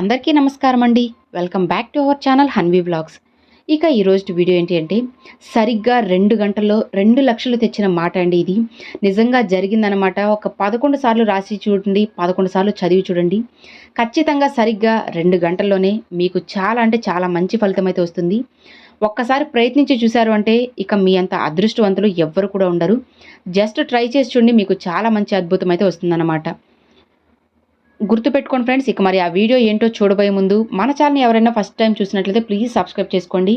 అందరికీ నమస్కారం అండి. Welcome back to our channel Hanvi blogs ఇక ఈరోజు వీడియో ఏంటి అంటే సరిగ్గా రెండు గంటల్లో రెండు లక్షలు తెచ్చిన మాట అండి ఇది. నిజంగా జరిగిందనమాట ఒక పదకొండు సార్లు రాసి చూడండి పదకొండు సార్లు చదివి చూడండి. ఖచ్చితంగా సరిగ్గా రెండు గంటల్లోనే మీకు చాలా అంటే చాలా మంచి ఫలితం అయితే వస్తుంది. ఒక్కసారి ప్రయత్నించి చూశారు అంటే ఇక మీ అంత అదృష్టవంతులు ఎవ్వరు కూడా ఉండరు. జస్ట్ ట్రై చేసి చూడండి మీకు చాలా మంచి అద్భుతం అయితే వస్తుందన్నమాట. గుర్తుపెట్టుకోండి ఫ్రెండ్స్. ఇక మరి ఆ వీడియో ఏంటో చూడబోయే ముందు మన ఛానల్ ఎవరైనా ఫస్ట్ టైం చూసినట్లయితే ప్లీజ్ సబ్స్క్రైబ్ చేసుకోండి.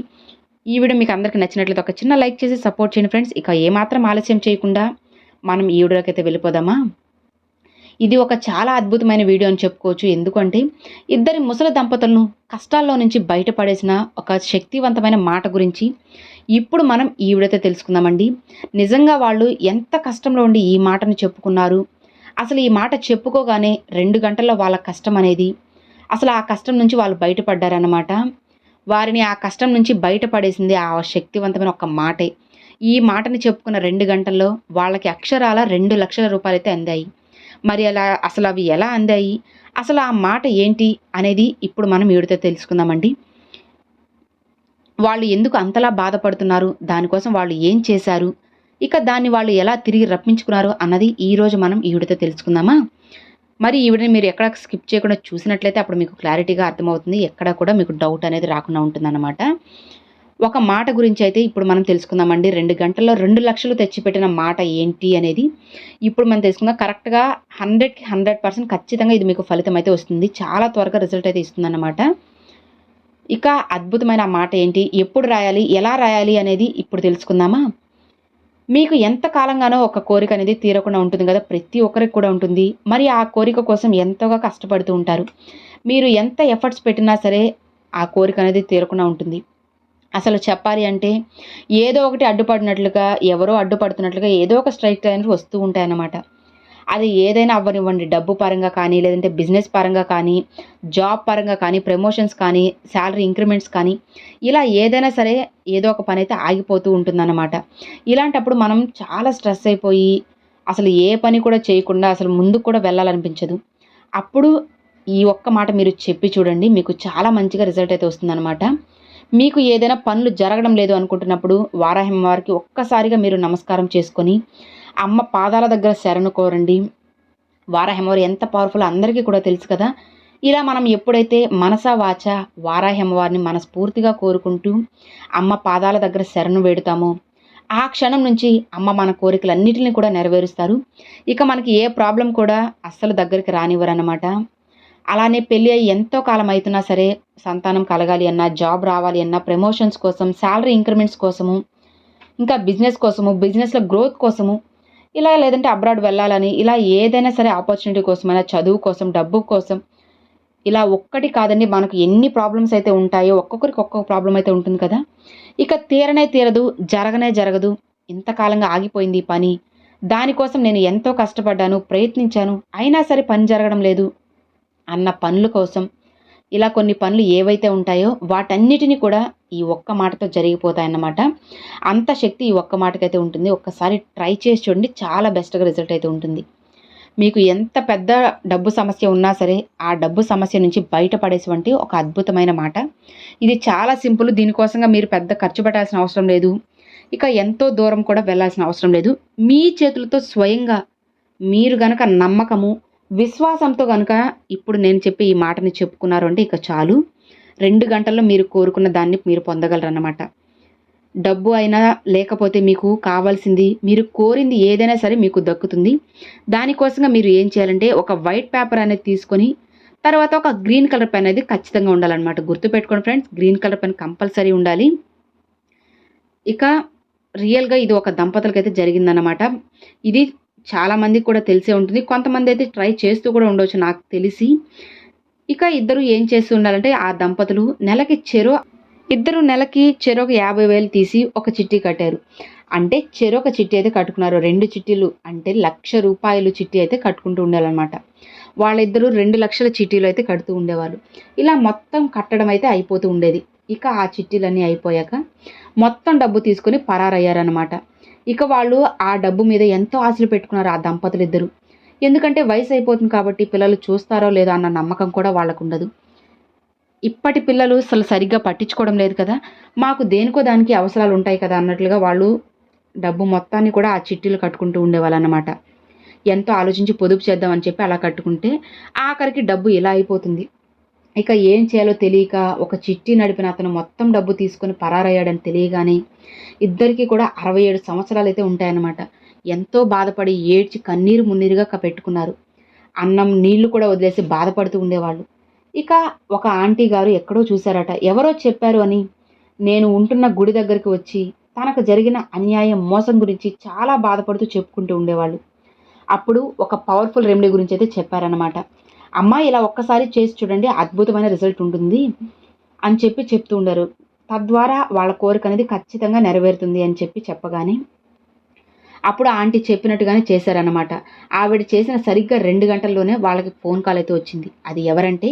ఈ వీడియో మీకు అందరికీ నచ్చినట్లయితే ఒక చిన్న లైక్ చేసి సపోర్ట్ చేయండి ఫ్రెండ్స్. ఇక ఏమాత్రం ఆలస్యం చేయకుండా మనం ఈ వీడియోకి అయితే వెళ్ళిపోదామా? ఇది ఒక చాలా అద్భుతమైన వీడియో అని చెప్పుకోవచ్చు. ఎందుకంటే ఇద్దరి ముసలి దంపతులను కష్టాల్లో నుంచి బయటపడేసిన ఒక శక్తివంతమైన మాట గురించి ఇప్పుడు మనం ఈ వీడియోతో తెలుసుకుందామండి. నిజంగా వాళ్ళు ఎంత కష్టంలో ఉండి ఈ మాటను చెప్పుకున్నారు? అసలు ఈ మాట చెప్పుకోగానే రెండు గంటల్లో వాళ్ళ కష్టం అనేది అసలు ఆ కష్టం నుంచి వాళ్ళు బయటపడ్డారన్నమాట. వారిని ఆ కష్టం నుంచి బయటపడేసింది ఆ శక్తివంతమైన ఒక మాటే. ఈ మాటని చెప్పుకున్న రెండు గంటల్లో వాళ్ళకి అక్షరాల రెండు లక్షల రూపాయలు అయితే అందాయి. మరి అలా అసలు అవి ఎలా అందాయి? అసలు ఆ మాట ఏంటి అనేది ఇప్పుడు మనం ఏడితే తెలుసుకుందామండి. వాళ్ళు ఎందుకు అంతలా బాధపడుతున్నారు? దానికోసం వాళ్ళు ఏం చేశారు? ఇక దాన్ని వాళ్ళు ఎలా తిరిగి రప్పించుకున్నారు అన్నది ఈరోజు మనం ఈవిడతో తెలుసుకుందామా? మరి ఈవిడని మీరు ఎక్కడ స్కిప్ చేయకుండా చూసినట్లయితే అప్పుడు మీకు క్లారిటీగా అర్థమవుతుంది. ఎక్కడ కూడా మీకు డౌట్ అనేది రాకుండా ఉంటుందన్నమాట. ఒక మాట గురించి అయితే ఇప్పుడు మనం తెలుసుకుందామండి. రెండు గంటల్లో రెండు లక్షలు తెచ్చిపెట్టిన మాట ఏంటి అనేది ఇప్పుడు మనం తెలుసుకుందాం. కరెక్ట్గా హండ్రెడ్కి హండ్రెడ్ పర్సెంట్ ఖచ్చితంగా ఇది మీకు ఫలితం అయితే వస్తుంది. చాలా త్వరగా రిజల్ట్ అయితే ఇస్తుందన్నమాట. ఇక అద్భుతమైన మాట ఏంటి? ఎప్పుడు రాయాలి? ఎలా రాయాలి అనేది ఇప్పుడు తెలుసుకుందామా? మీకు ఎంత కాలంగానో ఒక కోరిక అనేది తీరకుండా ఉంటుంది కదా? ప్రతి ఒక్కరికి కూడా ఉంటుంది. మరి ఆ కోరిక కోసం ఎంతగా కష్టపడుతూ ఉంటారు? మీరు ఎంత ఎఫర్ట్స్ పెట్టినా సరే ఆ కోరిక అనేది తీరకుండా ఉంటుంది. అసలు చెప్పాలి అంటే ఏదో ఒకటి అడ్డుపడినట్లుగా ఎవరో అడ్డుపడుతున్నట్లుగా ఏదో ఒక స్ట్రైక్ అనేది వస్తూ ఉంటాయన్నమాట. అది ఏదైనా అవ్వనివ్వండి. డబ్బు పరంగా కానీ లేదంటే బిజినెస్ పరంగా కానీ జాబ్ పరంగా కానీ ప్రమోషన్స్ కానీ శాలరీ ఇంక్రిమెంట్స్ కానీ ఇలా ఏదైనా సరే ఏదో ఒక పని అయితే ఆగిపోతూ ఉంటుందన్నమాట. ఇలాంటప్పుడు మనం చాలా స్ట్రెస్ అయిపోయి అసలు ఏ పని కూడా చేయకుండా అసలు ముందుకు కూడా వెళ్ళాలనిపించదు. అప్పుడు ఈ ఒక్క మాట మీరు చెప్పి చూడండి మీకు చాలా మంచిగా రిజల్ట్ అయితే వస్తుందన్నమాట. మీకు ఏదైనా పనులు జరగడం లేదు అనుకుంటున్నప్పుడు వారాహిం వారికి ఒక్కసారిగా మీరు నమస్కారం చేసుకొని అమ్మ పాదాల దగ్గర శరణు కోరండి. వారాహిమవారు ఎంత పవర్ఫుల్ అందరికీ కూడా తెలుసు కదా. ఇలా మనం ఎప్పుడైతే మనస వాచ వారాహిమవారిని మనస్ఫూర్తిగా కోరుకుంటూ అమ్మ పాదాల దగ్గర శరణు వేడుతామో ఆ క్షణం నుంచి అమ్మ మన కోరికలన్నిటిని కూడా నెరవేరుస్తారు. ఇక మనకి ఏ ప్రాబ్లం కూడా అస్సలు దగ్గరికి రానివ్వరు అన్నమాట అలానే పెళ్ళి అయ్యి ఎంతో కాలం అవుతున్నా సరే సంతానం కలగాలి అన్నా జాబ్ రావాలి అన్నా ప్రమోషన్స్ కోసం శాలరీ ఇంక్రిమెంట్స్ కోసము ఇంకా బిజినెస్ కోసము బిజినెస్లో గ్రోత్ కోసము ఇలా లేదంటే అబ్రాడ్ వెళ్ళాలని ఇలా ఏదైనా సరే ఆపర్చునిటీ కోసమైనా చదువు కోసం డబ్బు కోసం ఇలా ఒక్కటి కాదండి మనకు ఎన్ని ప్రాబ్లమ్స్ అయితే ఉంటాయో ఒక్కొక్కరికి ఒక్కొక్క ప్రాబ్లం అయితే ఉంటుంది కదా. ఇక తీరనే తీరదు జరగనే జరగదు ఇంతకాలంగా ఆగిపోయింది ఈ పని. దానికోసం నేను ఎంతో కష్టపడ్డాను ప్రయత్నించాను అయినా సరే పని జరగడం లేదు అన్న పనుల కోసం ఇలా కొన్ని పనులు ఏవైతే ఉంటాయో వాటన్నిటిని కూడా ఈ ఒక్క మాటతో జరిగిపోతాయన్నమాట. అంత శక్తి ఈ ఒక్క మాటకైతే ఉంటుంది. ఒక్కసారి ట్రై చేసి చూడండి చాలా బెస్ట్గా రిజల్ట్ అయితే ఉంటుంది. మీకు ఎంత పెద్ద డబ్బు సమస్య ఉన్నా సరే ఆ డబ్బు సమస్య నుంచి బయటపడేటువంటి ఒక అద్భుతమైన మాట. ఇది చాలా సింపుల్ దీనికోసంగా మీరు పెద్ద ఖర్చు పెట్టాల్సిన అవసరం లేదు. ఇక ఎంతో దూరం కూడా వెళ్ళాల్సిన అవసరం లేదు. మీ చేతులతో స్వయంగా మీరు గనక నమ్మకము విశ్వాసంతో కనుక ఇప్పుడు నేను చెప్పే ఈ మాటని చెప్పుకున్నారు అంటే ఇక చాలు. రెండు గంటల్లో మీరు కోరుకున్న దాన్ని మీరు పొందగలరన్నమాట. డబ్బు అయినా లేకపోతే మీకు కావాల్సింది మీరు కోరింది ఏదైనా సరే మీకు దక్కుతుంది. దానికోసంగా మీరు ఏం చేయాలంటే ఒక వైట్ పేపర్ అనేది తీసుకొని తర్వాత ఒక గ్రీన్ కలర్ పెన్ అనేది ఖచ్చితంగా ఉండాలన్నమాట. గుర్తుపెట్టుకోండి friends green colour pen compulsory ఉండాలి. ఇక రియల్గా ఇది ఒక దంపతులకైతే జరిగిందన్నమాట. ఇది చాలా మందికి కూడా తెలిసే ఉంటుంది. కొంతమంది అయితే ట్రై చేస్తూ కూడా ఉండవచ్చు నాకు తెలిసి. ఇక ఇద్దరు ఏం చేస్తూ ఉండాలంటే ఆ దంపతులు నెలకి చెరో ఇద్దరు నెలకి చెరొక యాభై వేలు తీసి ఒక చిట్టి కట్టారు. అంటే చెరొక చిట్టి అయితే కట్టుకున్నారు. రెండు చిట్టీలు అంటే లక్ష రూపాయలు చిట్టి అయితే కట్టుకుంటూ ఉండాలన్నమాట. వాళ్ళిద్దరూ రెండు లక్షల చిట్టీలు అయితే కడుతూ ఉండేవాళ్ళు. ఇలా మొత్తం కట్టడం అయితే అయిపోతూ ఉండేది. ఇక ఆ చిట్టీలన్నీ అయిపోయాక మొత్తం డబ్బు తీసుకొని పరారయ్యారనమాట ఇక వాళ్ళు ఆ డబ్బు మీద ఎంతో ఆశలు పెట్టుకున్నారు ఆ దంపతులు ఇద్దరు. ఎందుకంటే వయసు అయిపోతుంది కాబట్టి పిల్లలు చూస్తారో లేదో అన్న నమ్మకం కూడా వాళ్ళకు ఉండదు ఇప్పటి పిల్లలు అసలు సరిగ్గా పట్టించుకోవడం లేదు కదా. మాకు దేనికో దానికి అవసరాలు ఉంటాయి కదా అన్నట్లుగా వాళ్ళు డబ్బు మొత్తాన్ని కూడా ఆ చిట్టీలు కట్టుకుంటూ ఉండేవాళ్ళు అన్నమాట ఎంతో ఆలోచించి పొదుపు చేద్దామని చెప్పి అలా కట్టుకుంటే ఆఖరికి డబ్బు ఇలా అయిపోతుంది. ఇక ఏం చేయాలో తెలియక ఒక చిట్టి నడిపిన అతను మొత్తం డబ్బు తీసుకొని పరారయ్యాడని తెలియగానే ఇద్దరికీ కూడా అరవై ఏడు సంవత్సరాలు అయితే ఉంటాయన్నమాట. ఎంతో బాధపడి ఏడ్చి కన్నీరు మున్నీరుగా పెట్టుకున్నారు. అన్నం నీళ్ళు కూడా వదిలేసి బాధపడుతూ ఉండేవాళ్ళు. ఇక ఒక ఆంటీ గారు ఎక్కడో చూశారట. ఎవరో చెప్పారు అని. నేను ఉంటున్న గుడి దగ్గరికి వచ్చి తనకు జరిగిన అన్యాయం మోసం గురించి చాలా బాధపడుతూ చెప్పుకుంటూ ఉండేవాళ్ళు. అప్పుడు ఒక పవర్ఫుల్ రెమెడీ గురించి అయితే చెప్పారనమాట అమ్మ ఇలా ఒక్కసారి చేసి చూడండి అద్భుతమైన రిజల్ట్ ఉంటుంది అని చెప్పి చెప్తూ ఉండరు. తద్వారా వాళ్ళ కోరిక అనేది ఖచ్చితంగా నెరవేరుతుంది అని చెప్పి చెప్పగానే అప్పుడు ఆంటీ చెప్పినట్టుగానే చేశారనమాట ఆవిడ చేసిన సరిగ్గా రెండు గంటల్లోనే వాళ్ళకి ఫోన్ కాల్ అయితే వచ్చింది. అది ఎవరంటే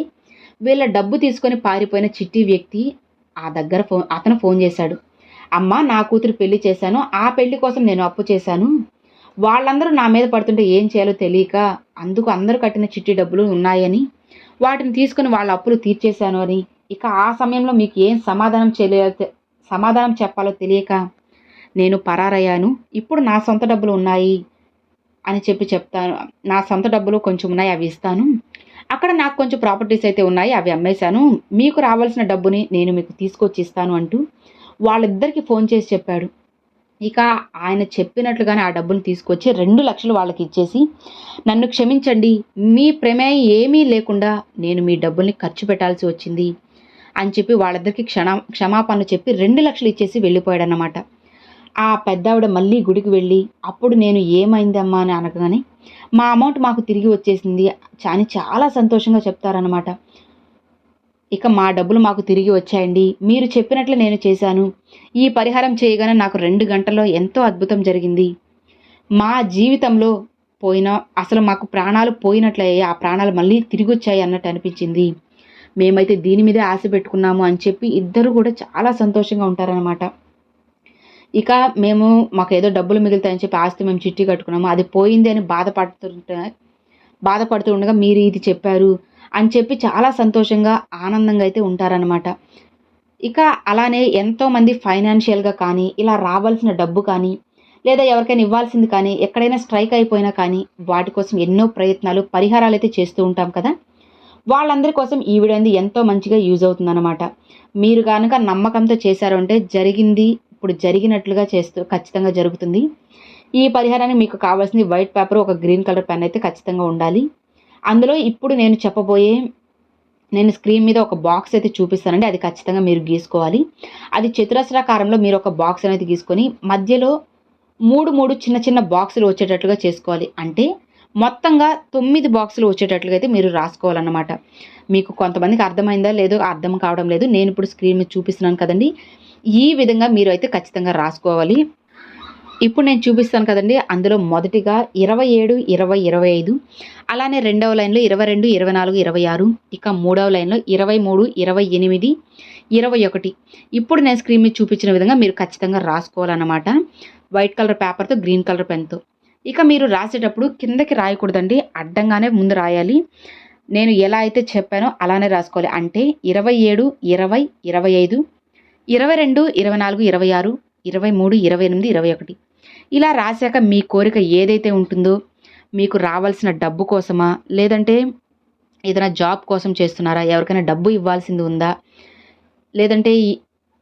వీళ్ళ డబ్బు తీసుకొని పారిపోయిన చిట్టి వ్యక్తి ఆ దగ్గర ఫోన్ అతను ఫోన్ చేశాడు. అమ్మ నా కూతురు పెళ్ళి చేశాను. ఆ పెళ్ళి కోసం నేను అప్పు చేశాను. వాళ్ళందరూ నా మీద పడుతుంటే ఏం చేయాలో తెలియక అందుకు అందరూ కట్టిన చిట్టి డబ్బులు ఉన్నాయని వాటిని తీసుకుని వాళ్ళ అప్పులు తీర్చేశాను అని. ఇక ఆ సమయంలో మీకు ఏం సమాధానం చేయలే సమాధానం చెప్పాలో తెలియక నేను పరారయ్యాను. ఇప్పుడు నా సొంత డబ్బులు ఉన్నాయి అని చెప్పి చెప్తాను. నా సొంత డబ్బులు కొంచెం ఉన్నాయి అవి ఇస్తాను. అక్కడ నాకు కొంచెం ప్రాపర్టీస్ అయితే ఉన్నాయి అవి అమ్మేశాను. మీకు రావాల్సిన డబ్బుని నేను మీకు తీసుకొచ్చి ఇస్తాను అంటూ వాళ్ళిద్దరికి ఫోన్ చేసి చెప్పాడు. ఇక ఆయన చెప్పినట్లుగానే ఆ డబ్బులు తీసుకొచ్చి రెండు లక్షలు వాళ్ళకి ఇచ్చేసి నన్ను క్షమించండి మీ ప్రమేయం ఏమీ లేకుండా నేను మీ డబ్బుల్ని ఖర్చు పెట్టాల్సి వచ్చింది అని చెప్పి వాళ్ళిద్దరికి క్షణ క్షమాపణలు చెప్పి రెండు లక్షలు ఇచ్చేసి వెళ్ళిపోయాడన్నమాట. ఆ పెద్దావిడ మళ్ళీ గుడికి వెళ్ళి అప్పుడు నేను ఏమైందమ్మా అని అనగానే మా అమౌంట్ మాకు తిరిగి వచ్చేసింది అని చాలా సంతోషంగా చెప్తారనమాట ఇక మా డబ్బులు మాకు తిరిగి వచ్చాయండి. మీరు చెప్పినట్లు నేను చేశాను. ఈ పరిహారం చేయగానే నాకు రెండు గంటల్లో ఎంతో అద్భుతం జరిగింది. మా జీవితంలో పోయిన అసలు మాకు ప్రాణాలు పోయినట్లయ్యాయి. ఆ ప్రాణాలు మళ్ళీ తిరిగి వచ్చాయి అన్నట్టు అనిపించింది. మేమైతే దీని మీదే ఆశ పెట్టుకున్నాము అని చెప్పి ఇద్దరు కూడా చాలా సంతోషంగా ఉంటారనమాట ఇక మేము మాకు ఏదో డబ్బులు మిగులుతాయని చెప్పి ఆస్తి మేము చిట్టి కట్టుకున్నాము. అది పోయింది అని బాధపడుతుంటే బాధపడుతూ ఉండగా మీరు ఇది చెప్పారు. అని చెప్పి చాలా సంతోషంగా ఆనందంగా అయితే ఉంటారనమాట ఇక అలానే ఎంతోమంది ఫైనాన్షియల్గా కానీ ఇలా రావాల్సిన డబ్బు కానీ లేదా ఎవరికైనా ఇవ్వాల్సింది కానీ ఎక్కడైనా స్ట్రైక్ అయిపోయినా కానీ వాటి కోసం ఎన్నో ప్రయత్నాలు పరిహారాలు అయితే చేస్తూ ఉంటాం కదా. వాళ్ళందరి కోసం ఈ వీడియో అనేది ఎంతో మంచిగా యూజ్ అవుతుందన్నమాట. మీరు కనుక నమ్మకంతో చేశారు అంటే జరిగింది ఇప్పుడు జరిగినట్లుగా చేస్తూ ఖచ్చితంగా జరుగుతుంది. ఈ పరిహారానికి మీకు కావాల్సింది వైట్ పేపర్ ఒక గ్రీన్ కలర్ పెన్ అయితే ఖచ్చితంగా ఉండాలి. అందులో ఇప్పుడు నేను చెప్పబోయే నేను స్క్రీన్ మీద ఒక బాక్స్ అయితే చూపిస్తానండి. అది ఖచ్చితంగా మీరు గీసుకోవాలి. అది చతురస్రాకారంలో మీరు ఒక బాక్స్ అనేది గీసుకొని మధ్యలో మూడు మూడు చిన్న చిన్న బాక్సులు వచ్చేటట్లుగా చేసుకోవాలి. అంటే మొత్తంగా తొమ్మిది బాక్సులు వచ్చేటట్లుగా అయితే మీరు రాసుకోవాలన్నమాట. మీకు కొంతమందికి అర్థమైందా లేదో అర్థం కావడం లేదు. నేను ఇప్పుడు స్క్రీన్ మీద చూపిస్తున్నాను కదండి. ఈ విధంగా మీరు అయితే ఖచ్చితంగా రాసుకోవాలి. ఇప్పుడు నేను చూపిస్తాను కదండి. అందులో మొదటిగా ఇరవై ఏడు ఇరవై ఇరవై ఐదు అలానే రెండవ లైన్లో ఇరవై రెండు ఇరవై నాలుగు ఇరవై ఆరు ఇక మూడవ లైన్లో ఇరవై మూడు ఇరవై ఎనిమిది ఇరవై ఒకటి. ఇప్పుడు నేను స్క్రీన్ మీద చూపించిన విధంగా మీరు ఖచ్చితంగా రాసుకోవాలన్నమాట. వైట్ కలర్ పేపర్తో గ్రీన్ కలర్ పెన్తో. ఇక మీరు రాసేటప్పుడు కిందకి రాయకూడదండి. అడ్డంగానే ముందు రాయాలి. నేను ఎలా అయితే చెప్పానో అలానే రాసుకోవాలి. అంటే ఇరవై ఏడు ఇరవై ఇరవై ఐదు ఇరవై రెండు ఇరవై నాలుగు ఇరవై ఆరు ఇరవై మూడు ఇరవై ఎనిమిది ఇరవై ఒకటి. ఇలా రాశాక మీ కోరిక ఏదైతే ఉంటుందో మీకు రావాల్సిన డబ్బు కోసమా? లేదంటే ఏదైనా జాబ్ కోసం చేస్తున్నారా? ఎవరికైనా డబ్బు ఇవ్వాల్సింది ఉందా? లేదంటే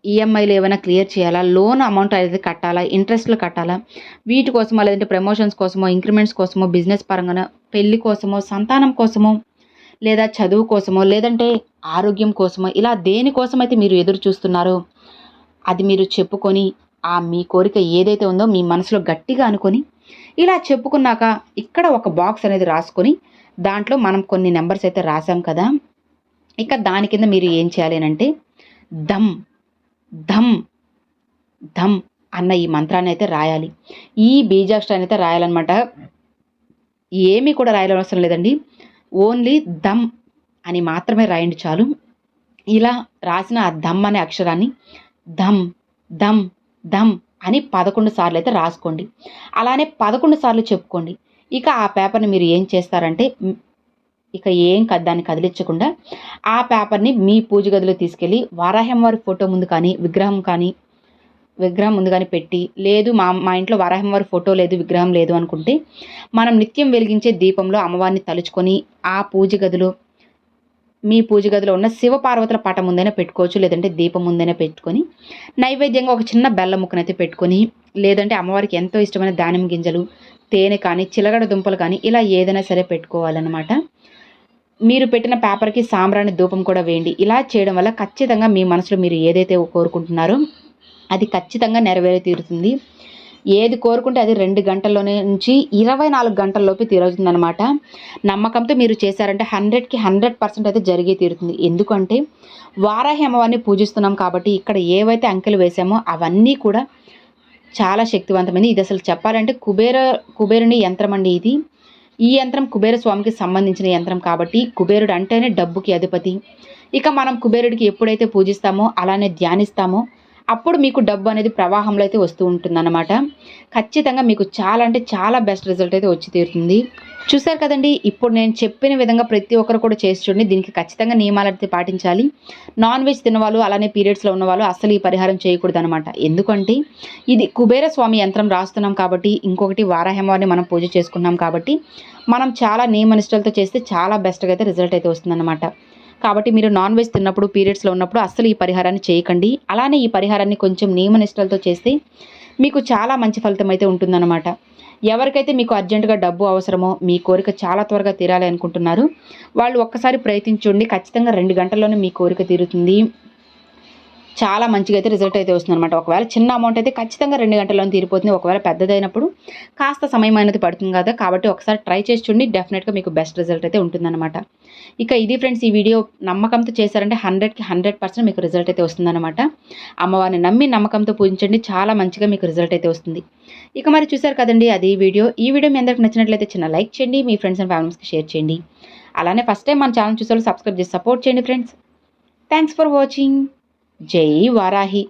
ఈఎంఐలు ఏమైనా క్లియర్ చేయాలా? లోన్ అమౌంట్ అనేది కట్టాలా? ఇంట్రెస్ట్లు కట్టాలా? వీటి కోసమో? లేదంటే ప్రమోషన్స్ కోసమో ఇంక్రిమెంట్స్ కోసమో బిజినెస్ పరంగా పెళ్ళి కోసమో సంతానం కోసమో లేదా చదువు కోసమో లేదంటే ఆరోగ్యం కోసమో ఇలా దేనికోసమైతే మీరు ఎదురు చూస్తున్నారో అది మీరు చెప్పుకొని ఆ మీ కోరిక ఏదైతే ఉందో మీ మనసులో గట్టిగా అనుకొని ఇలా చెప్పుకున్నాక ఇక్కడ ఒక బాక్స్ అనేది రాసుకొని దాంట్లో మనం కొన్ని నెంబర్స్ అయితే రాసాం కదా. ఇక దాని కింద మీరు ఏం చేయాలి అని అంటే దమ్ ధమ్ ధమ్ అన్న ఈ మంత్రాన్ని అయితే రాయాలి. ఈ బీజాక్షరాన్ని అయితే రాయాలన్నమాట. ఏమీ కూడా రాయాలని అవసరం లేదండి. ఓన్లీ దమ్ అని మాత్రమే రాయండి చాలు. ఇలా రాసిన ఆ దమ్ అనే అక్షరాన్ని ధమ్ దమ్ దమ్ అని పదకొండు సార్లు అయితే రాసుకోండి. అలానే పదకొండు సార్లు చెప్పుకోండి. ఇక ఆ పేపర్ని మీరు ఏం చేస్తారంటే ఇక ఏం దాన్ని కదిలించకుండా ఆ పేపర్ని మీ పూజ గదిలో తీసుకెళ్ళి వారాహం వారి ఫోటో ముందు కానీ విగ్రహం కానీ విగ్రహం ముందు కానీ పెట్టి లేదు మా మా ఇంట్లో వారాహం వారి ఫోటో లేదు విగ్రహం లేదు అనుకుంటే మనం నిత్యం వెలిగించే దీపంలో అమ్మవారిని తలుచుకొని ఆ పూజ గదిలో మీ పూజ గదిలో ఉన్న శివపార్వతుల పటం ముందైనా పెట్టుకోవచ్చు లేదంటే దీపం ముందైనా పెట్టుకొని నైవేద్యంగా ఒక చిన్న బెల్లం ముక్కనైతే పెట్టుకొని లేదంటే అమ్మవారికి ఎంతో ఇష్టమైన దానిమ్మ గింజలు తేనె కానీ చిలగడ దుంపలు కానీ ఇలా ఏదైనా సరే పెట్టుకోవాలన్నమాట. మీరు పెట్టిన పేపర్కి సాంబ్రాణి ధూపం కూడా వేయండి. ఇలా చేయడం వల్ల ఖచ్చితంగా మీ మనసులో మీరు ఏదైతే కోరుకుంటున్నారో అది ఖచ్చితంగా నెరవేరే తీరుతుంది. ఏది కోరుకుంటే అది రెండు గంటల్లో నుంచి ఇరవై నాలుగు గంటల్లోపు తీరవుతుందనమాట నమ్మకంతో మీరు చేశారంటే హండ్రెడ్కి హండ్రెడ్ పర్సెంట్ అయితే జరిగే తీరుతుంది. ఎందుకంటే వారాహి అమ్మవారిని పూజిస్తున్నాం కాబట్టి ఇక్కడ ఏవైతే అంకెలు వేసామో అవన్నీ కూడా చాలా శక్తివంతమైనది ఇది అసలు చెప్పాలంటే కుబేర కుబేరుని యంత్రం అండి ఇది. ఈ యంత్రం కుబేర స్వామికి సంబంధించిన యంత్రం కాబట్టి కుబేరుడు అంటేనే డబ్బుకి అధిపతి. ఇక మనం కుబేరుడికి ఎప్పుడైతే పూజిస్తామో అలానే ధ్యానిస్తామో అప్పుడు మీకు డబ్బు అనేది ప్రవాహంలో అయితే వస్తూ ఉంటుందన్నమాట. ఖచ్చితంగా మీకు చాలా అంటే చాలా బెస్ట్ రిజల్ట్ అయితే వచ్చి తీరుతుంది. చూసారు కదండి ఇప్పుడు నేను చెప్పిన విధంగా ప్రతి ఒక్కరు కూడా చేసి చూడండి దీనికి ఖచ్చితంగా నియమాలు అయితే పాటించాలి. నాన్ వెజ్ తినవాళ్ళు అలానే పీరియడ్స్లో ఉన్నవాళ్ళు అసలు ఈ పరిహారం చేయకూడదు అనమాట ఎందుకంటే ఇది కుబేర స్వామి యంత్రం రాస్తున్నాం కాబట్టి ఇంకొకటి వారాహేమవారిని మనం పూజ చేసుకున్నాం కాబట్టి మనం చాలా నియమనిష్టలతో చేస్తే చాలా బెస్ట్గా అయితే రిజల్ట్ అయితే వస్తుందన్నమాట. కాబట్టి మీరు నాన్ వెజ్ తిన్నప్పుడు పీరియడ్స్లో ఉన్నప్పుడు అస్సలు ఈ పరిహారాన్ని చేయకండి. అలానే ఈ పరిహారాన్ని కొంచెం నియమనిష్టలతో చేస్తే మీకు చాలా మంచి ఫలితం అయితే ఉంటుందన్నమాట. ఎవరికైతే మీకు అర్జెంటుగా డబ్బు అవసరమో మీ కోరిక చాలా త్వరగా తీరాలి అనుకుంటున్నారు. వాళ్ళు ఒక్కసారి ప్రయత్నించండి ఖచ్చితంగా రెండు గంటల్లోనే మీ కోరిక తీరుతుంది. చాలా మంచిగా అయితే రిజల్ట్ అయితే వస్తుంది అనమాట ఒకవేళ చిన్న అమౌంట్ అయితే ఖచ్చితంగా రెండు గంటల్లో తీరిపోతుంది. ఒకవేళ పెద్దదైనప్పుడు కాస్త సమయం అనేది పడుతుంది కదా. కాబట్టి ఒకసారి ట్రై చేసి చూడండి. డెఫినెట్గా మీకు బెస్ట్ రిజల్ట్ అయితే ఉంటుందన్నమాట. ఇక ఇది ఫ్రెండ్స్ ఈ వీడియో నమ్మకంతో చేశారంటే హండ్రెడ్కి హండ్రెడ్ పర్సెంట్ మీకు రిజల్ట్ అయితే వస్తుందన్నమాట. అమ్మవారిని నమ్మి నమ్మకంతో పూజించండి. చాలా మంచిగా మీకు రిజల్ట్ అయితే వస్తుంది. ఇక మరి చూసారు కదండి అది వీడియో ఈ వీడియో మీ అందరికి నచ్చినట్లయితే చిన్న లైక్ చేయండి. మీ ఫ్రెండ్స్ అండ్ ఫ్యామిలీస్కి షేర్ చేయండి. అలానే ఫస్ట్ టైం మన ఛానల్ చూసే వాళ్ళు సబ్స్క్రైబ్ చేసి సపోర్ట్ చేయండి ఫ్రెండ్స్ థ్యాంక్స్ ఫర్ వాచింగ్ జై వారాహి